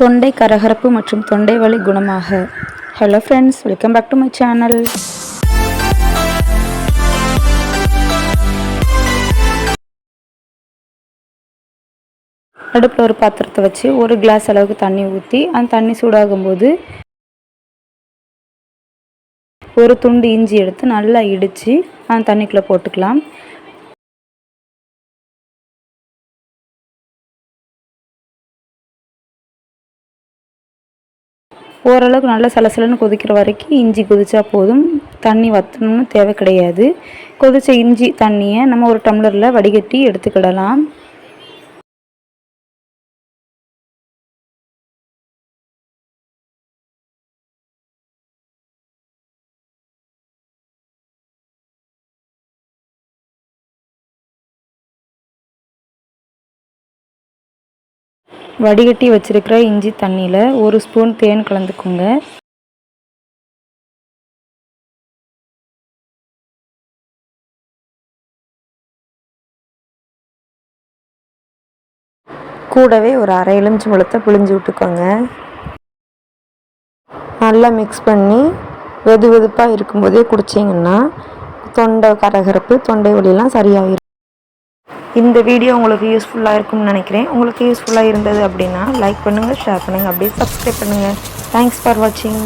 தொண்டை கரகரப்பு மற்றும் தொண்டை வலி குணமாக. Hello friends welcome back to my channel அடுப்பில் ஒரு பாத்திரத்தை வச்சு ஒரு கிளாஸ் அளவுக்கு தண்ணி ஊற்றி அந்த தண்ணி சூடாகும்போது ஒரு துண்டு இஞ்சி எடுத்து நல்லா இடித்து அந்த தண்ணிக்குள்ளே போட்டுக்கலாம். ஓரளவுக்கு நல்லா சலசலன்னு கொதிக்கிற வரைக்கும் இஞ்சி கொதிச்சா போதும். தண்ணி வற்றணும்னு தேவை கிடையாது. கொதித்த இஞ்சி தண்ணியை நம்ம ஒரு டம்ளரில் வடிகட்டி எடுத்துக்கிடலாம். வடிகட்டி வச்சிருக்கிற இஞ்சி தண்ணியில் ஒரு ஸ்பூன் தேன் கலந்துக்குங்க. கூடவே ஒரு அரை எலுமிச்சி பழத்தை பிழிஞ்சு விட்டுக்கோங்க. நல்லா மிக்ஸ் பண்ணி வெது வெதுப்பாக இருக்கும்போதே குடிச்சிங்கன்னா தொண்டை கரகரப்பு தொண்டை வலியெல்லாம் சரியாகிடும் இந்த வீடியோ உங்களுக்கு யூஸ்ஃபுல்லாக இருக்கும்னு நினைக்கிறேன். உங்களுக்கு யூஸ்ஃபுல்லாக இருந்தது அப்படின்னா லைக் பண்ணுங்கள் ஷேர் பண்ணுங்கள் அப்படியே சப்ஸ்கிரைப் பண்ணுங்கள் தேங்க்ஸ் ஃபார் வாட்சிங்